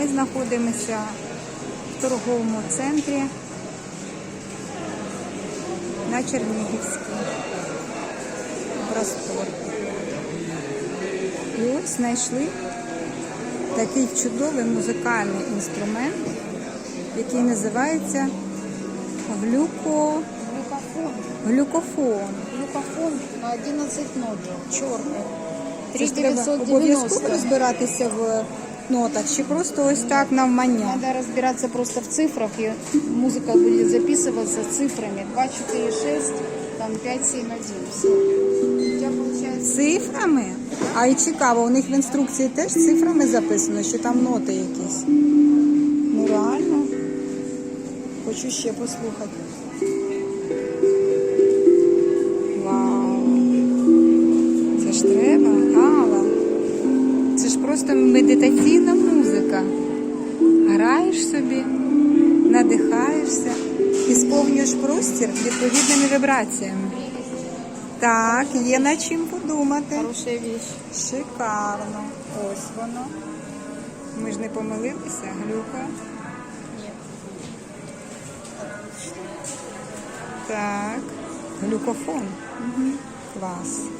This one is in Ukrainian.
ми знаходимося в торговому центрі на Чернігівській простор. І ось знайшли такий чудовий музикальний інструмент, який називається глюко... Глюкофон. глюкофон. Глюкофон на 11 нот. Чорний. Це ж треба 3990. обов'язково розбиратися в нотах, чи просто ось так навмання. Надо разбираться просто в цифрах, и музыка будет записываться цифрами. 2, 4, 6, там 5, 7, 1. Все. У тебя получается... Цифрами? А і цікаво, у них в інструкції теж цифрами записано, що там ноти якісь. Ну реально. Хочу ще послухати. Просто медитаційна музика. Граєш собі, надихаєшся і сповнюєш простір відповідними вібраціями. Так, є над чим подумати. Хорошая вещь. Шикарно. Ось воно. Ми ж не помилилися, глюка. Нет. Так. Глюкофон. Клас.